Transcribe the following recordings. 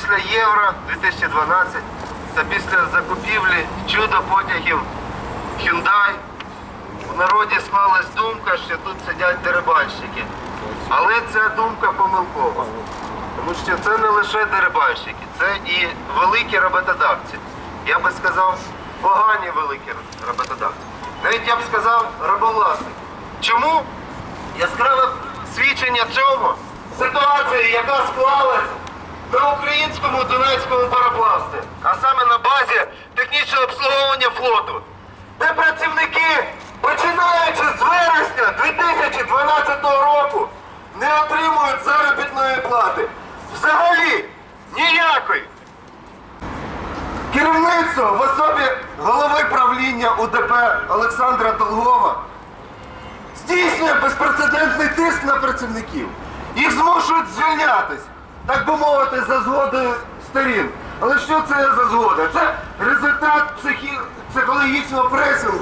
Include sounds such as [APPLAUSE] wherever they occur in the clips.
після Євро 2012 та після закупівлі чудо потягів Hyundai, у народі склалась думка, що тут сидять дерибанщики. Але ця думка помилкова. Тому що це не лише дерибанщики, це і великі роботодавці. Я би сказав, погані великі роботодавці. Навіть я б сказав рабовласники. Чому? Яскраве свідчення цього ситуації, яка склалась на українському Дунайському пароплавстві, а саме на базі технічного обслуговування флоту, де працівники, починаючи з вересня 2012 року, не отримують заробітної плати. Взагалі ніякої. Керівництво в особі голови правління УДП Олександра Долгова здійснює безпрецедентний тиск на працівників. Їх змушують звільнятись, так би мовити, за згодою сторін. Але що це за згода? Це результат психі... психологічного пресингу,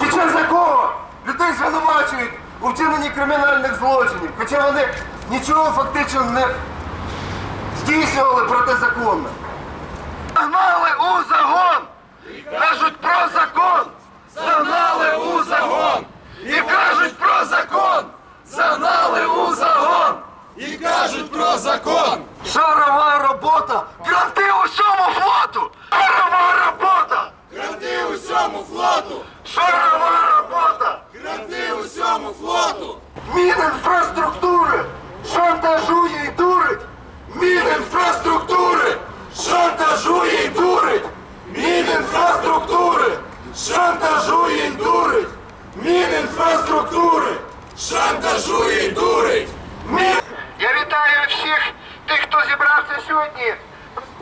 під час якого людей звинувачують у вчиненні кримінальних злочинів, хоча вони нічого фактично не здійснювали протизаконно. Загнали у загон! Кажуть про закон! Загнали у загон! І кажуть про закон! Загнали у загон! І кажуть про закон. Шарова робота! Гранти усьому флоту! Шарова робота! Гранти усьому флоту! Шарова робота! Гранти усьому флоту! Мінінфраструктури! Шантажує і дурить! Мінінфраструктури! Шантажує і дурить! Мінінфраструктури! Шантажує і дурить! Мінінфраструктури! Шантажує і дурить! Я вітаю всіх тих, хто зібрався сьогодні.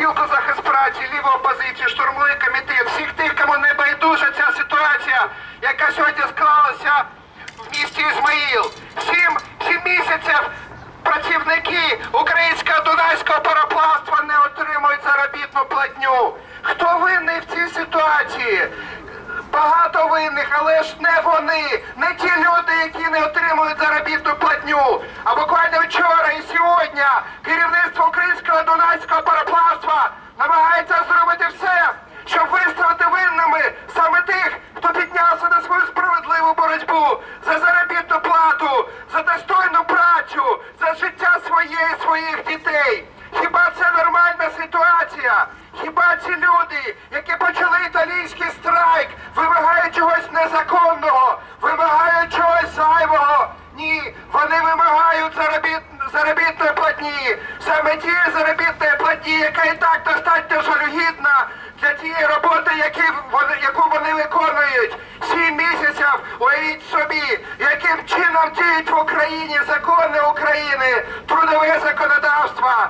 Спілку захист праці, ліву опозицію, штурмовий комітет, всіх тих, кому не байдужа ця ситуація, яка сьогодні склалася в місті Ізмаїл. Сім, сім місяців працівники українського дунайського пароплавства не отримують заробітну платню. Хто винний в цій ситуації? Багато винних, але ж не вони, не ті люди, які не отримують заробітну платню. А буквально вчора і сьогодні керівництво українського дунайського пароплавства намагається зробити все, щоб виставити винними саме тих, хто піднявся на свою справедливу боротьбу за заробітну плату, за достойну працю, за життя своє і своїх дітей. Хіба це нормальна ситуація? Хіба ці люди, які почали італійський страйк, вимагають чогось незаконного, вимагають чогось зайвого? Ні, вони вимагають заробіт... заробітної платні. Саме тієї платні, яка і так достатньо жалюгідна для тієї роботи, яку вони виконують. Сім місяців, уявіть собі, яким чином діють в Україні закони України, трудове законодавство.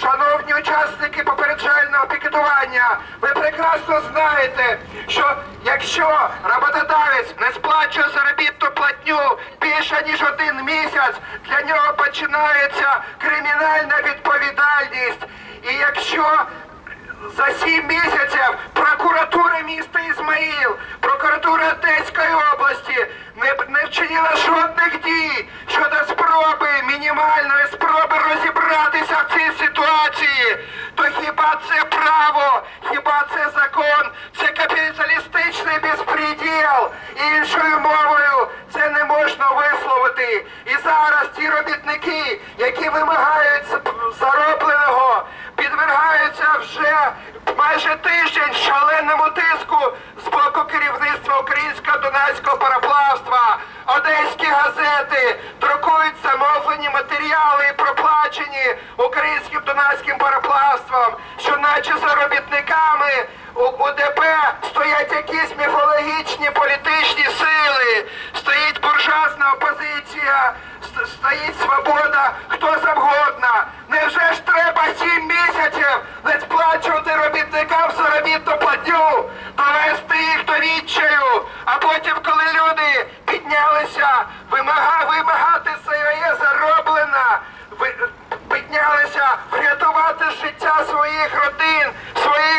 Шановні учасники попереджального пікетування, ви прекрасно знаєте, що якщо роботодавець не сплачує заробітну платню більше ніж один місяць, для нього починається кримінальна відповідальність. І якщо за сім місяців прокуратура міста Ізмаїл, прокуратура Одеської області не, не вчинила жодних дій щодо спроби, мінімальної спроби розібратися в цій ситуації, то хіба це право, хіба це закон, це капіталістичний безпреділ. Іншою мовою це не можна висловити. І зараз ті робітники, які вимагають заробленого, підвергаються вже майже тиждень шаленому тиску з боку керівництва українського дунайського пароплавства. Одеські газети друкують замовлені матеріали і проплачені українським дунайським пароплавством, що наче за робітниками у УДП стоять якісь міфологічні політичні сили, буржуазна опозиція, стоїть свобода, хто завгодно. Невже ж треба сім місяців не сплачувати робітникам заробітну платню, довести їх до відчаю, а потім, коли люди піднялися вимага, вимагати своє зароблена, ви, піднялися врятувати життя своїх родин, своїх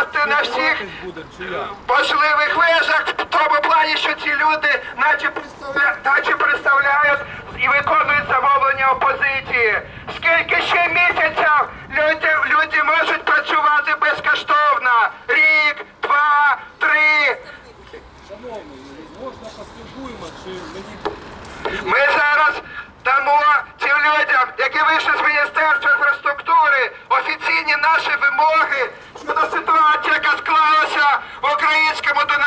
впасти на всіх можливих вежах в тому плані, що ці люди наче наче представляють і виконують замовлення опозиції. Скільки ще місяців люди, люди можуть працювати безкоштовно? Рік, два, три. Можна поспілкуємося, чи мені Ми зараз дамо цим людям, які вийшли з Міністерства інфраструктури, офіційні наші вимоги щодо ситуації, яка склалася в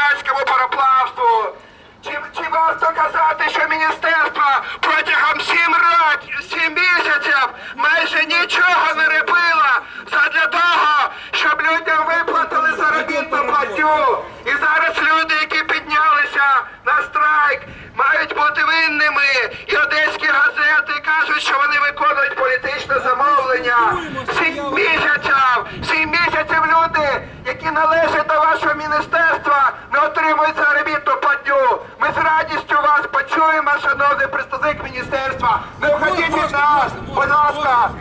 українському пароплавству. Чи, чи варто казати, що міністерство протягом сім років, сім місяців майже нічого не робило задля того, щоб людям виплатили заробітну платню. І зараз люди, які піднялися на страйк, мають бути винними. І одеські газети кажуть, що вони виконують політичне замовлення. Сім місяців, сім місяців люди, які належать до вашого міністерства, не отримують заробітну платню. Ми з радістю вас почуємо, шановний представник міністерства. Не входіть від нас, будь ласка.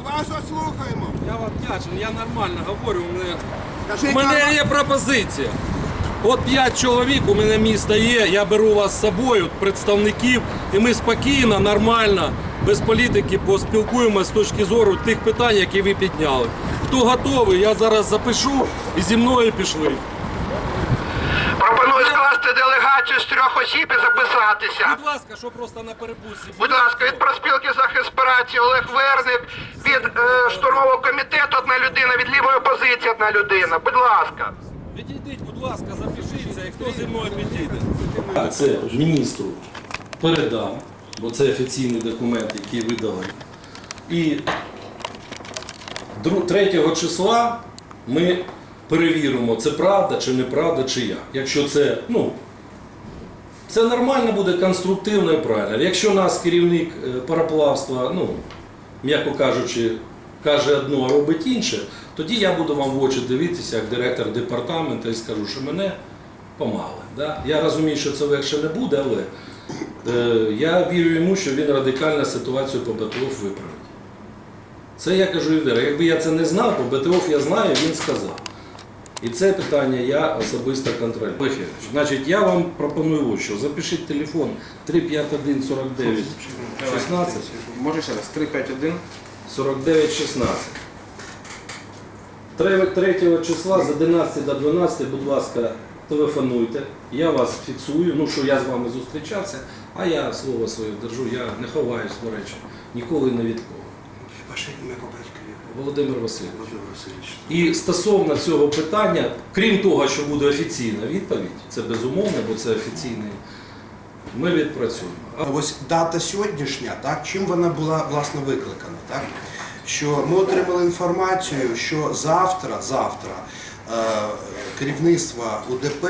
Уважно слухаємо. я вам вдячний, я нормально говорю. У мене, у мене є пропозиція. От п'ять чоловік у мене місто є, я беру вас з собою, представників, і ми спокійно, нормально, без політики поспілкуємося з точки зору тих питань, які ви підняли. Хто готовий, я зараз запишу і зі мною пішли. Пропоную скласти делегацію з трьох осіб і записатися. Будь ласка, що просто на перепустці. Будь ласка, від проспілки захист праці Олег Верник, від е, штурмового комітету одна людина, від лівої опозиції одна людина. Будь ласка. Підійдіть, будь ласка, запишіться, і хто зі мною підійде. Це міністру передам, бо це офіційний документ, який видали. І 3 числа ми перевіримо, це правда чи неправда, чи як. Якщо це, ну, це нормально буде, конструктивно і правильно. Якщо нас керівник е, пароплавства, ну, м'яко кажучи, каже одно, а робить інше, тоді я буду вам в очі дивитися як директор департаменту і скажу, що мене помали. Да? Я розумію, що це легше не буде, але е, я вірю йому, що він радикально ситуацію по БТОФ виправить. Це я кажу Євдера. Якби я це не знав, по БТОФ я знаю, він сказав. І це питання я особисто контролюю. Значить, я вам пропоную ось що. Запишіть телефон 351 49 16 Може ще раз. 351. 49 16. 3, 3 числа з 11 до 12, будь ласка, телефонуйте. Я вас фіксую, ну що я з вами зустрічався, а я слово своє держу, я не ховаюсь, до речі, ніколи не від кого. Володимир Васильович. Володимир Васильович. І стосовно цього питання, крім того, що буде офіційна відповідь, це безумовно, бо це офіційний, ми відпрацюємо. А Ось дата сьогоднішня, так, чим вона була власне викликана, так? Що ми отримали інформацію, що завтра, завтра е, керівництво УДП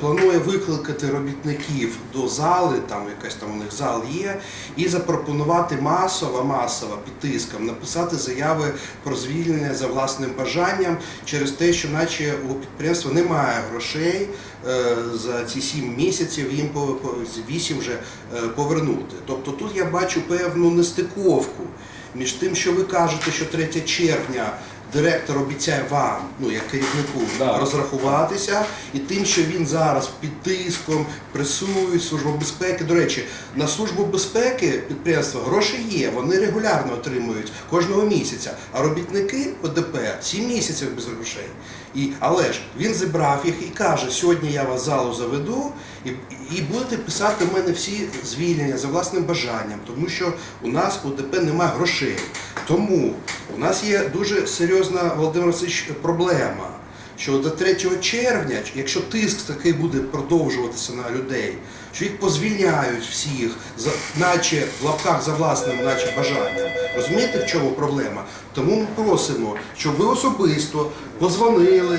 планує викликати робітників до зали, там якась там у них зал є, і запропонувати масово, масово під тиском написати заяви про звільнення за власним бажанням через те, що наче у підприємства немає грошей е, за ці сім місяців їм по вісім вже е, повернути. Тобто тут я бачу певну нестиковку між тим, що ви кажете, що 3 червня директор обіцяє вам, ну як керівнику, Да. розрахуватися, і тим, що він зараз під тиском пресує службу безпеки. До речі, на службу безпеки підприємства гроші є, вони регулярно отримують кожного місяця. А робітники ОДП 7 місяців без грошей. І, але ж він зібрав їх і каже, сьогодні я вас залу заведу і, і будете писати в мене всі звільнення за власним бажанням, тому що у нас у ОДП немає грошей. Тому у нас є дуже серйозна Володимир Васильович, проблема. Що до 3 червня, якщо тиск такий буде продовжуватися на людей, що їх позвільняють всіх, наче в лапках за власним, наче бажанням. Розумієте, в чому проблема? Тому ми просимо, щоб ви особисто позвонили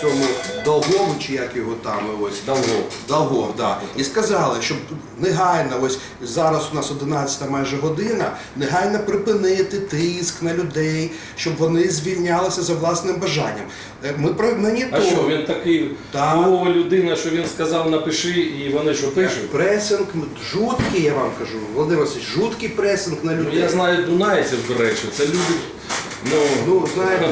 цьому Долгову, чи як його там ось Долгов. Долгов, да. І сказали, щоб негайно, ось зараз у нас 11 майже година, негайно припинити тиск на людей, щоб вони звільнялися за власним бажанням. Е, Ми про мені А що, він такий Так. впливова людина, що він сказав, напиши, і вони що пишуть? Пресинг жуткий, я вам кажу, Володимир Васильович, жуткий пресинг на Ну, я знаю дунайців, до речі, це люди Ну, Ну, знаєте,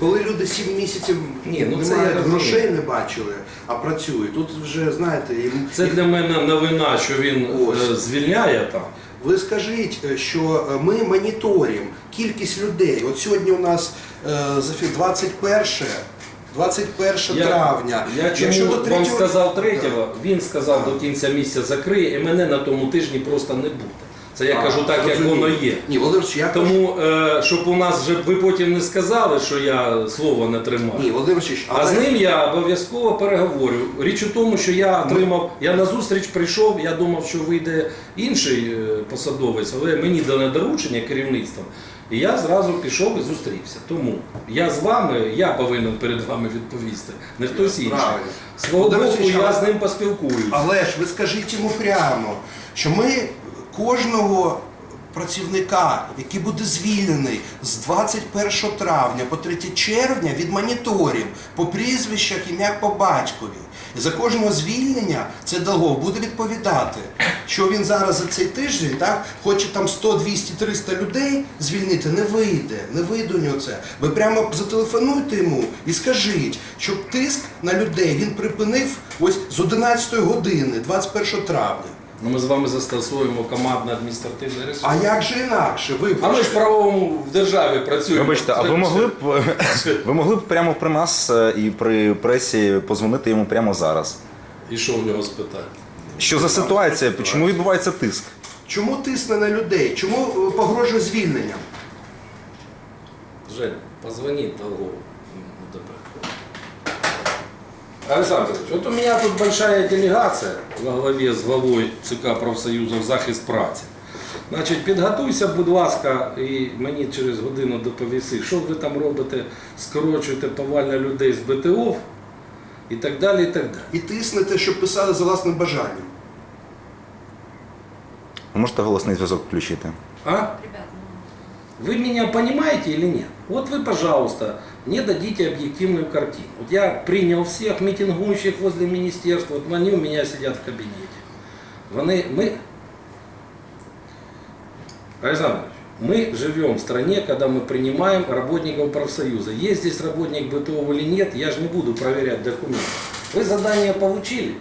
коли люди 7 місяців Ні, ну не це я мають розумію. грошей не бачили, а працюють, тут вже знаєте, їм Це для мене новина, що він Ось. е, звільняє там. Ви скажіть, е, що е, ми моніторимо кількість людей. От сьогодні у нас е, зафі- 21, 21 травня. Я Якщо чому до вам третього- сказав третього, він сказав до кінця місяця закриє, і мене на тому тижні просто не буде. Це я кажу так, як воно є. Ні, Володимирович, я Тому, е, щоб у нас вже ви потім не сказали, що я слово не тримав. ні, Володимирович, А з ним я обов'язково переговорю. Річ у тому, що я отримав, я на зустріч прийшов, я думав, що вийде інший е, посадовець, але мені дане доручення керівництвом. І я зразу пішов і зустрівся. Тому я з вами, я повинен перед вами відповісти, не хтось інший. Правильно. Свого До боку, я але- з ним поспілкуюсь. Але ж ви скажіть йому прямо, що ми кожного працівника, який буде звільнений з 21 травня по 3 червня, відмоніторимо по прізвищах, ім'ях по батькові. І за кожного звільнення це Долгов буде відповідати, що він зараз за цей тиждень так, хоче там 100, 200, 300 людей звільнити, не вийде, не вийде у нього це. Ви прямо зателефонуйте йому і скажіть, щоб тиск на людей він припинив ось з 11 години, 21 травня. Ну, ми з вами застосуємо командно-адміністративний ресурс. А як же інакше? А ми ж в правовому в державі працюємо. Вибачте, а ви могли б [LAUGHS] ви могли б прямо при нас е, і при пресі позвонити йому прямо зараз? І що у нього спитати? Що за ситуація? Чому відбувається тиск? Чому тисне на людей? Чому е, погрожує звільненням? Жень, позвони Долгову. ДБ. Александр Ильич, вот у меня тут большая делегация во главе з главою ЦК профсоюзів захист праці. Значить, підготуйся, будь ласка, і мені через годину доповіси, що ви там робите, скорочуєте повально людей з БТО і так далі, і так далі. І тиснете, щоб писали за власним бажанням. Можете голосний зв'язок включити? А? Вы меня понимаете или нет? Вот вы, пожалуйста, мне дадите объективную картину. Вот я принял всех митингующих возле министерства, вот они у меня сидят в кабинете. Вони, мы... Александр мы живем в стране, когда мы принимаем работников профсоюза. Есть здесь работник БТО или нет, я же не буду проверять документы. Вы задание получили?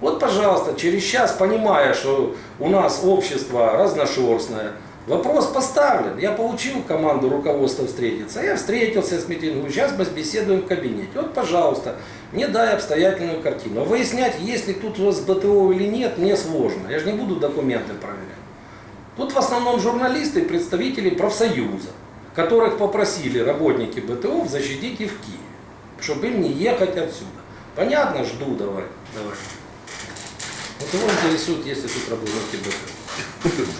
Вот, пожалуйста, через час, понимая, что у нас общество разношерстное, вопрос поставлен. Я получил команду руководства встретиться, я встретился с митингом, сейчас мы беседуем в кабинете. Вот, пожалуйста, мне дай обстоятельную картину. Выяснять, есть ли тут у вас БТО или нет, мне сложно. Я же не буду документы проверять. Тут в основном журналисты и представители профсоюза, которых попросили работники БТО защитить и в Киеве, чтобы им не ехать отсюда. Понятно, жду, давай, давай. Вот его интересует, если тут работники БТО.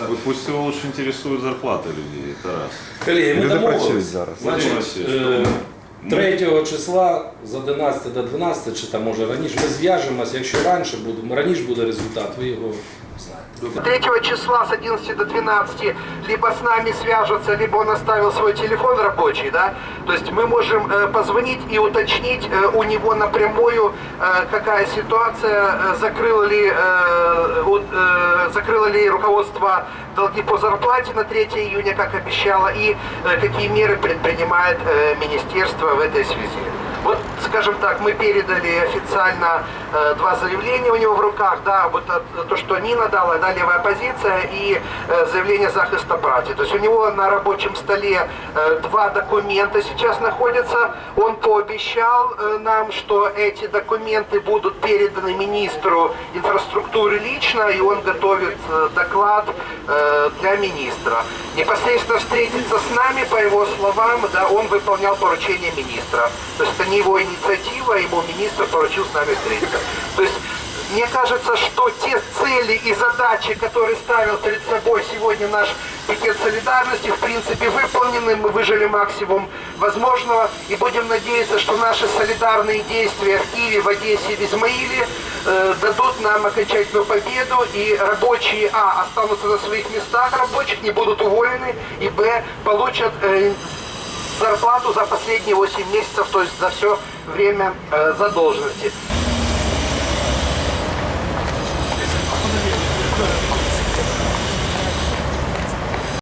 Вот Пусть его лучше интересует зарплата людей, Тарас. Колеги, ми Люди домовились. працюють зараз. Значить, е, 3 числа з 11 до 12, чи там може раніше, ми зв'яжемося, якщо раніше буде, раніше буде результат, ви його. 3 числа с 11 до 12 либо с нами свяжутся, либо он оставил свой телефон рабочий, да, то есть мы можем э, позвонить и уточнить э, у него напрямую, э, какая ситуация, э, закрыло ли, э, у- э, закрыло ли руководство долги по зарплате на 3 июня, как обещало, и э, какие меры предпринимает э, министерство в этой связи. Вот, скажем так, мы передали официально э, два заявления у него в руках, да, вот от- то, что Нина дала, да, левая оппозиция и э, заявление захиста праці. То есть у него на рабочем столе э, два документа сейчас находятся. Он пообещал э, нам, что эти документы будут переданы министру инфраструктуры лично, и он готовит э, доклад э, для министра. Непосредственно встретиться с нами, по его словам, да, он выполнял поручение министра. То есть не его инициатива, ему министр поручил с нами встретиться. То есть мне кажется, что те цели и задачи, которые ставил перед собой сегодня наш пикет солидарности, в принципе выполнены. Мы выжили максимум возможного и будем надеяться, что наши солидарные действия в Киеве, в Одессе, в Измаиле э, дадут нам окончательную победу и рабочие, а, останутся на своих местах рабочих, не будут уволены, и, б, получат э, зарплату за последние 8 месяцев, то есть за все время э, задолженности.